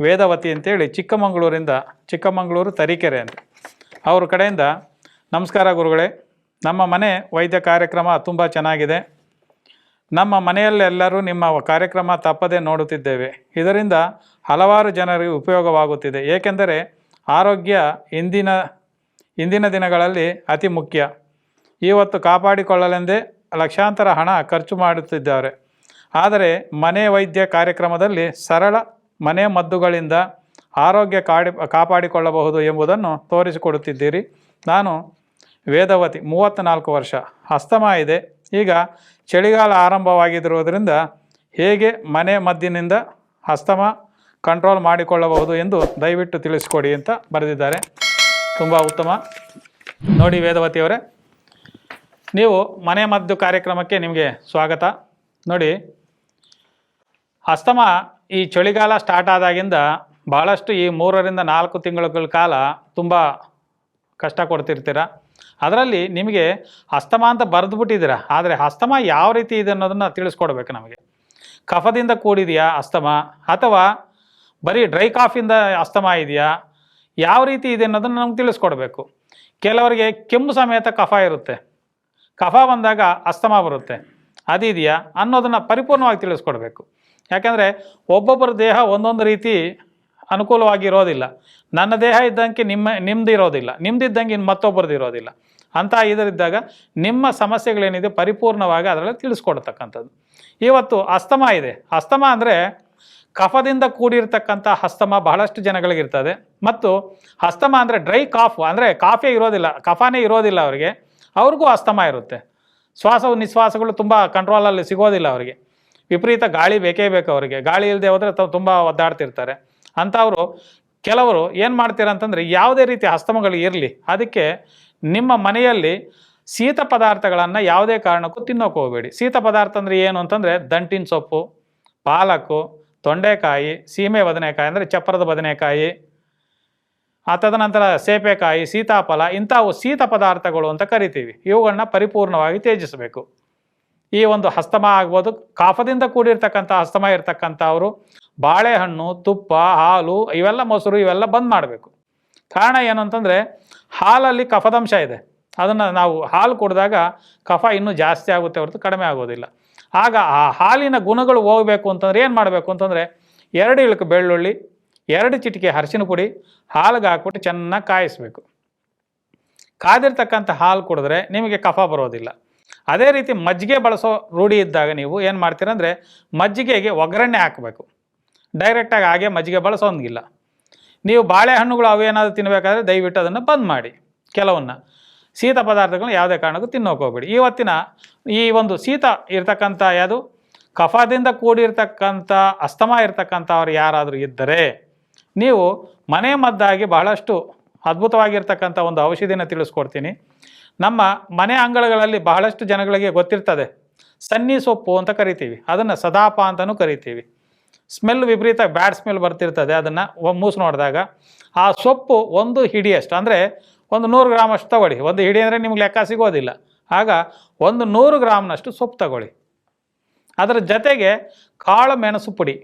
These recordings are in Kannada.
ವೇದವತಿ ಅಂತೇಳಿ ಚಿಕ್ಕಮಗಳೂರಿಂದ, ಚಿಕ್ಕಮಗಳೂರು ತರೀಕೆರೆ ಅಂತ. ಅವ್ರ ಕಡೆಯಿಂದ, ನಮಸ್ಕಾರ ಗುರುಗಳೇ, ನಮ್ಮ ಮನೆ ವೈದ್ಯ ಕಾರ್ಯಕ್ರಮ ತುಂಬ ಚೆನ್ನಾಗಿದೆ. ನಮ್ಮ ಮನೆಯಲ್ಲೆಲ್ಲರೂ ನಿಮ್ಮ ಕಾರ್ಯಕ್ರಮ ತಪ್ಪದೆ ನೋಡುತ್ತಿದ್ದೇವೆ. ಇದರಿಂದ ಹಲವಾರು ಜನರಿಗೆ ಉಪಯೋಗವಾಗುತ್ತಿದೆ. ಏಕೆಂದರೆ ಆರೋಗ್ಯ ಇಂದಿನ ಇಂದಿನ ದಿನಗಳಲ್ಲಿ ಅತಿ ಮುಖ್ಯ. ಇವತ್ತು ಕಾಪಾಡಿಕೊಳ್ಳಲೆಂದೇ ಲಕ್ಷಾಂತರ ಹಣ ಖರ್ಚು ಮಾಡುತ್ತಿದ್ದಾರೆ. ಆದರೆ ಮನೆ ವೈದ್ಯ ಕಾರ್ಯಕ್ರಮದಲ್ಲಿ ಸರಳ ಮನೆ ಮದ್ದುಗಳಿಂದ ಆರೋಗ್ಯ ಕಾಡಿ, ಕಾಪಾಡಿಕೊಳ್ಳಬಹುದು ಎಂಬುದನ್ನು ತೋರಿಸಿಕೊಡುತ್ತಿದ್ದೀರಿ. ನಾನು ವೇದವತಿ, ಮೂವತ್ತ್ನಾಲ್ಕು ವರ್ಷ. ಅಸ್ತಮ ಇದೆ. ಈಗ ಚಳಿಗಾಲ ಆರಂಭವಾಗಿರುವುದರಿಂದ ಹೇಗೆ ಮನೆ ಮದ್ದಿನಿಂದ ಅಸ್ತಮ ಕಂಟ್ರೋಲ್ ಮಾಡಿಕೊಳ್ಳಬಹುದು ಎಂದು ದಯವಿಟ್ಟು ತಿಳಿಸಿಕೊಡಿ ಅಂತ ಬರೆದಿದ್ದಾರೆ. ತುಂಬ ಉತ್ತಮ. ನೋಡಿ ವೇದವತಿಯವರೇ, ನೀವು ಮನೆ ಮದ್ದು ಕಾರ್ಯಕ್ರಮಕ್ಕೆ ನಿಮಗೆ ಸ್ವಾಗತ. ನೋಡಿ, ಅಸ್ತಮ ಈ ಚಳಿಗಾಲ ಸ್ಟಾರ್ಟ್ ಆದಾಗಿಂದ ಭಾಳಷ್ಟು ಈ ಮೂರರಿಂದ ನಾಲ್ಕು ತಿಂಗಳ ಕಾಲ ತುಂಬ ಕಷ್ಟ ಕೊಡ್ತಿರ್ತೀರ? ಅದರಲ್ಲಿ ನಿಮಗೆ ಅಸ್ತಮ ಅಂತ ಬರೆದು ಬಿಟ್ಟಿದ್ದೀರ ಆದರೆ ಅಸ್ತಮ ಯಾವ ರೀತಿ ಇದೆ ಅನ್ನೋದನ್ನು ತಿಳಿಸ್ಕೊಡ್ಬೇಕು ನಮಗೆ. ಕಫದಿಂದ ಕೂಡಿದೆಯಾ ಅಸ್ತಮ? ಅಥವಾ ಬರೀ ಡ್ರೈ ಕಾಫಿಂದ ಅಸ್ತಮ ಇದೆಯಾ? ಯಾವ ರೀತಿ ಇದೆ ಅನ್ನೋದನ್ನು ನಮ್ಗೆ ತಿಳಿಸ್ಕೊಡ್ಬೇಕು. ಕೆಲವರಿಗೆ ಕೆಮ್ಮು ಸಮೇತ ಕಫ ಇರುತ್ತೆ. ಕಫ ಬಂದಾಗ ಅಸ್ತಮ ಬರುತ್ತೆ. ಅದಿದೆಯಾ ಅನ್ನೋದನ್ನು ಪರಿಪೂರ್ಣವಾಗಿ ತಿಳಿಸ್ಕೊಡ್ಬೇಕು. ಯಾಕಂದರೆ ಒಬ್ಬೊಬ್ಬರ ದೇಹ ಒಂದೊಂದು ರೀತಿ ಅನುಕೂಲವಾಗಿರೋದಿಲ್ಲ. ನನ್ನ ದೇಹ ಇದ್ದಂಗೆ ನಿಮ್ಮ ನಿಮ್ಮದು ಇರೋದಿಲ್ಲ. ನಿಮ್ದಿದ್ದಂಗೆ ಇನ್ನು ಮತ್ತೊಬ್ಬರದ್ದು ಇರೋದಿಲ್ಲ. ಅಂತ ಇದರಿದ್ದಾಗ ನಿಮ್ಮ ಸಮಸ್ಯೆಗಳೇನಿದೆ ಪರಿಪೂರ್ಣವಾಗಿ ಅದರಲ್ಲಿ ತಿಳಿಸ್ಕೊಡ್ತಕ್ಕಂಥದ್ದು. ಇವತ್ತು ಅಸ್ತಮ ಇದೆ. ಅಸ್ತಮ ಅಂದರೆ ಕಫದಿಂದ ಕೂಡಿರ್ತಕ್ಕಂಥ ಅಸ್ತಮ ಬಹಳಷ್ಟು ಜನಗಳಿಗಿರ್ತದೆ ಮತ್ತು ಹಸ್ತಮ ಅಂದರೆ ಡ್ರೈ ಕಾಫ್, ಅಂದರೆ ಕಾಫೇ ಇರೋದಿಲ್ಲ, ಕಫಾನೇ ಇರೋದಿಲ್ಲ ಅವರಿಗೆ. ಅವ್ರಿಗೂ ಅಸ್ತಮ ಇರುತ್ತೆ. ಶ್ವಾಸವು ನಿಶ್ವಾಸಗಳು ತುಂಬ ಕಂಟ್ರೋಲಲ್ಲಿ ಸಿಗೋದಿಲ್ಲ ಅವರಿಗೆ. ವಿಪರೀತ ಗಾಳಿ ಬೇಕೇ ಬೇಕು ಅವರಿಗೆ. ಗಾಳಿ ಇಲ್ಲದೆ ಹೋದರೆ ತುಂಬ ಒದ್ದಾಡ್ತಿರ್ತಾರೆ. ಅಂಥವರು ಕೆಲವರು ಏನು ಮಾಡ್ತೀರಾ ಅಂತಂದರೆ ಯಾವುದೇ ರೀತಿ ಹಸ್ತಮಗಳು ಇರಲಿ, ಅದಕ್ಕೆ ನಿಮ್ಮ ಮನೆಯಲ್ಲಿ ಶೀತ ಪದಾರ್ಥಗಳನ್ನು ಯಾವುದೇ ಕಾರಣಕ್ಕೂ ತಿನ್ನೋಕೆ ಹೋಗಬೇಡಿ. ಶೀತ ಪದಾರ್ಥ ಅಂದರೆ ಏನು ಅಂತಂದರೆ ದಂಟಿನ ಸೊಪ್ಪು ಪಾಲಕ್ಕು ತೊಂಡೆಕಾಯಿ, ಸೀಮೆ ಬದನೆಕಾಯಿ ಅಂದರೆ ಚಪ್ಪರದ ಬದನೆಕಾಯಿ ಆ ತದನಂತರ ಸೇಪೆಕಾಯಿ, ಸೀತಾಫಲ ಇಂಥವು ಶೀತ ಪದಾರ್ಥಗಳು ಅಂತ ಕರಿತೀವಿ. ಇವುಗಳನ್ನ ಪರಿಪೂರ್ಣವಾಗಿ ತ್ಯಜಿಸಬೇಕು. ಈ ಒಂದು ಹಸ್ತಮ ಆಗ್ಬೋದು. ಕಾಫದಿಂದ ಕೂಡಿರ್ತಕ್ಕಂಥ ಹಸ್ತಮ ಇರ್ತಕ್ಕಂಥವರು ಬಾಳೆಹಣ್ಣು, ತುಪ್ಪ, ಹಾಲು ಇವೆಲ್ಲ ಮೊಸರು ಇವೆಲ್ಲ ಬಂದ್ ಮಾಡಬೇಕು. ಕಾರಣ ಏನು ಅಂತಂದರೆ ಹಾಲಲ್ಲಿ ಕಫದಂಶ ಇದೆ. ಅದನ್ನು ನಾವು ಹಾಲು ಕುಡಿದಾಗ ಕಫ ಇನ್ನೂ ಜಾಸ್ತಿ ಆಗುತ್ತೆ ಹೊರತು ಕಡಿಮೆ ಆಗೋದಿಲ್ಲ. ಆಗ ಆ ಹಾಲಿನ ಗುಣಗಳು ಹೋಗಬೇಕು ಅಂತಂದರೆ ಏನು ಮಾಡಬೇಕು ಅಂತಂದರೆ ಎರಡು ಇಳಕು ಬೆಳ್ಳುಳ್ಳಿ ಎರಡು ಚಿಟಿಕೆ ಅರಿಶಿನ ಪುಡಿ, ಹಾಲಿಗೆ ಹಾಕ್ಬಿಟ್ಟು ಚೆನ್ನಾಗಿ ಕಾಯಿಸ್ಬೇಕು. ಕಾದಿರ್ತಕ್ಕಂಥ ಹಾಲು ಕುಡಿದ್ರೆ ನಿಮಗೆ ಕಫ ಬರೋದಿಲ್ಲ. ಅದೇ ರೀತಿ ಮಜ್ಜಿಗೆ ಬಳಸೋ ರೂಢಿ ಇದ್ದಾಗ ನೀವು ಏನು ಮಾಡ್ತೀರಂದರೆ ಮಜ್ಜಿಗೆಗೆ ಒಗ್ಗರಣೆ ಹಾಕಬೇಕು. ಡೈರೆಕ್ಟಾಗಿ ಹಾಗೆ ಮಜ್ಜಿಗೆ ಬಳಸೋಂಗಿಲ್ಲ. ನೀವು ಬಾಳೆಹಣ್ಣುಗಳು ಅವೇನಾದರೂ ತಿನ್ನಬೇಕಾದ್ರೆ ದಯವಿಟ್ಟು ಅದನ್ನು ಬಂದ್ ಮಾಡಿ. ಕೆಲವನ್ನ. ಶೀತ ಪದಾರ್ಥಗಳನ್ನ ಯಾವುದೇ ಕಾರಣಕ್ಕೂ ತಿನ್ನೋಕೆ ಹೋಗ್ಬೇಡಿ. ಇವತ್ತಿನ ಈ ಒಂದು ಶೀತ ಇರ್ತಕ್ಕಂಥ ಯಾವುದು? ಕಫದಿಂದ ಕೂಡಿರ್ತಕ್ಕಂಥ, ಅಸ್ತಮ ಇರ್ತಕ್ಕಂಥವ್ರು ಯಾರಾದರೂ ಇದ್ದರೆ ನೀವು ಮನೆ ಮದ್ದಾಗಿ ಬಹಳಷ್ಟು ಅದ್ಭುತವಾಗಿರ್ತಕ್ಕಂಥ ಒಂದು ಔಷಧಿನ ತಿಳಿಸ್ಕೊಡ್ತೀನಿ. ನಮ್ಮ ಮನೆ ಅಂಗಳಗಳಲ್ಲಿ ಬಹಳಷ್ಟು ಜನಗಳಿಗೆ ಗೊತ್ತಿರ್ತದೆ. ಸನ್ನಿ ಸೊಪ್ಪು ಅಂತ ಕರಿತೀವಿ. ಅದನ್ನು ಸದಾಪ ಅಂತಲೂ ಕರಿತೀವಿ. ಸ್ಮೆಲ್ ವಿಪರೀತ ಬ್ಯಾಡ್ ಸ್ಮೆಲ್ ಬರ್ತಿರ್ತದೆ ಅದನ್ನು ಮೂಸು ನೋಡಿದಾಗ. ಆ ಸೊಪ್ಪು ಒಂದು ಹಿಡಿಯಷ್ಟು, ಅಂದರೆ ಒಂದು ನೂರು ಗ್ರಾಮ್ ಅಷ್ಟು ತಗೊಳ್ಳಿ. ಒಂದು ಹಿಡಿ ಅಂದರೆ ನಿಮ್ಗೆ ಲೆಕ್ಕ ಸಿಗೋದಿಲ್ಲ. ಆಗ ಒಂದು ನೂರು ಗ್ರಾಮ್ನಷ್ಟು ಸೊಪ್ಪು ತಗೊಳ್ಳಿ. ಅದರ ಜೊತೆಗೆ ಕಾಳು ಮೆಣಸು ಪುಡಿ.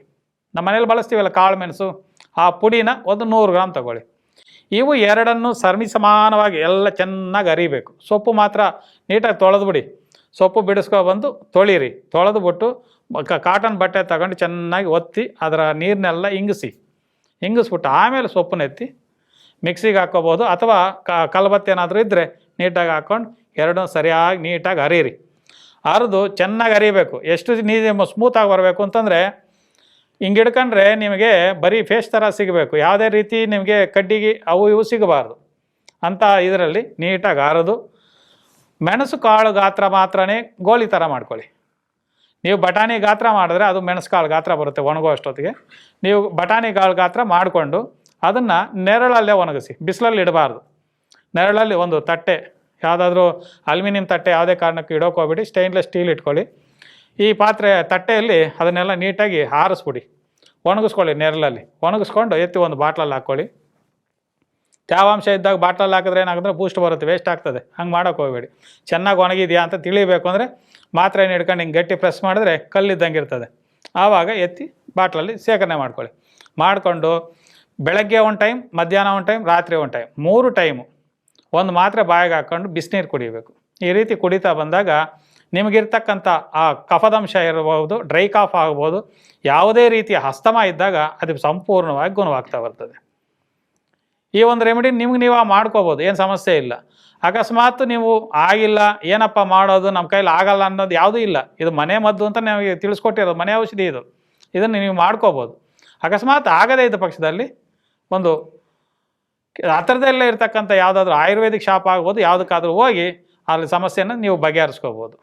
ನಮ್ಮ ಮನೇಲಿ ಬಳಸ್ತೀವಲ್ಲ ಕಾಳು ಮೆಣಸು? ಆ ಪುಡಿನ ಒಂದು ನೂರು ಗ್ರಾಮ್ ತಗೊಳ್ಳಿ. ಇವು ಎರಡನ್ನು ಸರ್ಮಿ ಸಮಾನವಾಗಿ ಎಲ್ಲ ಚೆನ್ನಾಗಿ ಅರಿಬೇಕು. ಸೊಪ್ಪು ಮಾತ್ರ ನೀಟಾಗಿ ತೊಳೆದು ಬಿಡಿ ಸೊಪ್ಪು ಬಿಡಿಸ್ಕೊ ಬಂದು ತೊಳೀರಿ. ತೊಳೆದು ಬಿಟ್ಟು ಕ- ಕಾಟನ್ ಬಟ್ಟೆ ತಗೊಂಡು ಚೆನ್ನಾಗಿ ಒತ್ತಿ ಅದರ ನೀರನ್ನೆಲ್ಲ ಇಂಗಿಸಿ. ಇಂಗಿಸ್ಬಿಟ್ಟು ಆಮೇಲೆ ಸೊಪ್ಪನ್ನ ಎತ್ತಿ ಮಿಕ್ಸಿಗೆ ಹಾಕೋಬೋದು ಅಥವಾ ಕಲ್ಬತ್ತು ಏನಾದರೂ ಇದ್ದರೆ ನೀಟಾಗಿ ಹಾಕ್ಕೊಂಡು ಎರಡೂ ಸರಿಯಾಗಿ ನೀಟಾಗಿ ಅರೀರಿ ಅರಿದು ಚೆನ್ನಾಗಿ ಅರಿಬೇಕು. ಎಷ್ಟು ನೀರು ಸ್ಮೂತಾಗಿ ಬರಬೇಕು ಅಂತಂದರೆ ಹಿಂಗೆ ಹಿಡ್ಕೊಂಡ್ರೆ ನಿಮಗೆ ಬರೀ ಫೇಸ್ ಥರ ಸಿಗಬೇಕು. ಯಾವುದೇ ರೀತಿ ನಿಮಗೆ ಕಡ್ಡಿಗೆ ಅವು ಇವು ಸಿಗಬಾರ್ದು. ಅಂತ ಇದರಲ್ಲಿ ನೀಟಾಗಿ ಆರೋದು. ಮೆಣಸು ಕಾಳು ಗಾತ್ರ ಮಾತ್ರನೇ ಗೋಲಿ ಥರ ಮಾಡ್ಕೊಳ್ಳಿ. ನೀವು ಬಟಾಣಿ ಗಾತ್ರ ಮಾಡಿದ್ರೆ ಅದು ಮೆಣಸು ಕಾಳು ಗಾತ್ರ ಬರುತ್ತೆ ಒಣಗೋ ಅಷ್ಟೊತ್ತಿಗೆ. ನೀವು ಬಟಾಣಿ ಕಾಳು ಗಾತ್ರ ಮಾಡಿಕೊಂಡು ಅದನ್ನು ನೆರಳಲ್ಲೇ ಒಣಗಿಸಿ, ಬಿಸಿಲಲ್ಲಿ ಇಡಬಾರ್ದು. ನೆರಳಲ್ಲಿ ಒಂದು ತಟ್ಟೆ, ಯಾವುದಾದ್ರೂ ಅಲ್ಯೂಮಿನಿಯಂ ತಟ್ಟೆ ಯಾವುದೇ ಕಾರಣಕ್ಕೂ ಇಡೋಕೆ ಹೋಗ್ಬಿಡಿ. ಸ್ಟೈನ್ಲೆಸ್ ಸ್ಟೀಲ್ ಇಟ್ಕೊಳ್ಳಿ. ಈ ಪಾತ್ರೆ ತಟ್ಟೆಯಲ್ಲಿ ಅದನ್ನೆಲ್ಲ ನೀಟಾಗಿ ಆರಿಸ್ಬಿಡಿ. ಒಣಗಿಸ್ಕೊಳ್ಳಿ ನೆರಳಲ್ಲಿ. ಒಣಗಿಸ್ಕೊಂಡು ಎತ್ತಿ ಒಂದು ಬಾಟ್ಲಲ್ಲಿ ಹಾಕ್ಕೊಳ್ಳಿ. ತೇವಾಂಶ ಇದ್ದಾಗ ಬಾಟ್ಲಲ್ಲಿ ಹಾಕಿದ್ರೆ ಏನಾಗಂದ್ರೆ ಬೂಸ್ಟ್ ಬರುತ್ತೆ ವೇಸ್ಟ್ ಆಗ್ತದೆ. ಹಂಗೆ ಮಾಡೋಕೆ ಹೋಗಬೇಡಿ. ಚೆನ್ನಾಗಿ ಒಣಗಿದೆಯಾ ಅಂತ ತಿಳಿಬೇಕು ಅಂದರೆ ಮಾತ್ರೆ ಹಿಡ್ಕೊಂಡು ಹಿಂಗೆ ಗಟ್ಟಿ ಪ್ರೆಸ್ ಮಾಡಿದ್ರೆ ಕಲ್ಲಿದ್ದಂಗೆ ಇರ್ತದೆ. ಆವಾಗ ಎತ್ತಿ ಬಾಟ್ಲಲ್ಲಿ ಶೇಖರಣೆ ಮಾಡ್ಕೊಳ್ಳಿ. ಮಾಡಿಕೊಂಡು ಬೆಳಗ್ಗೆ ಒಂದು ಟೈಮ್ ಮಧ್ಯಾಹ್ನ ಒಂದು ಟೈಮ್ ರಾತ್ರಿ ಒಂದು ಟೈಮ್ ಮೂರು ಟೈಮು ಒಂದು ಮಾತ್ರೆ ಬಾಯಿಗೆ ಹಾಕ್ಕೊಂಡು ಬಿಸಿನೀರು ಕುಡಿಬೇಕು. ಈ ರೀತಿ ಕುಡಿತಾ ಬಂದಾಗ ನಿಮಗಿರ್ತಕ್ಕಂಥ ಆ ಕಫದಂಶ ಇರಬಹುದು, ಡ್ರೈ ಕಾಫ್ ಆಗ್ಬೋದು ಯಾವುದೇ ರೀತಿಯ ಹಸ್ತಮ ಇದ್ದಾಗ ಅದು ಸಂಪೂರ್ಣವಾಗಿ ಗುಣವಾಗ್ತಾ ಬರ್ತದೆ. ಈ ಒಂದು ರೆಮಿಡಿ ನಿಮ್ಗೆ ನೀವು ಮಾಡ್ಕೋಬೋದು, ಏನು ಸಮಸ್ಯೆ ಇಲ್ಲ. ಅಕಸ್ಮಾತ್ ನೀವು ಆಗಿಲ್ಲ, ಏನಪ್ಪ ಮಾಡೋದು ನಮ್ಮ ಕೈಲಿ ಆಗಲ್ಲ ಅನ್ನೋದು ಯಾವುದೂ ಇಲ್ಲ. ಇದು ಮನೆ ಮದ್ದು ಅಂತ ನಮಗೆ ತಿಳಿಸ್ಕೊಟ್ಟಿರೋದು, ಮನೆ ಔಷಧಿ ಇದು. ಇದನ್ನು ನೀವು ಮಾಡ್ಕೋಬೋದು. ಅಕಸ್ಮಾತ್ ಆಗದೇ ಇದ್ದ ಪಕ್ಷದಲ್ಲಿ ಒಂದು ಹತ್ತಿರದಲ್ಲೇ ಇರ್ತಕ್ಕಂಥ ಯಾವುದಾದ್ರೂ ಆಯುರ್ವೇದಿಕ್ ಶಾಪ್ ಆಗ್ಬೋದು, ಯಾವುದಕ್ಕಾದ್ರೂ ಹೋಗಿ ಅಲ್ಲಿ ಸಮಸ್ಯೆನ ನೀವು ಬಗೆಹರಿಸ್ಕೋಬೋದು.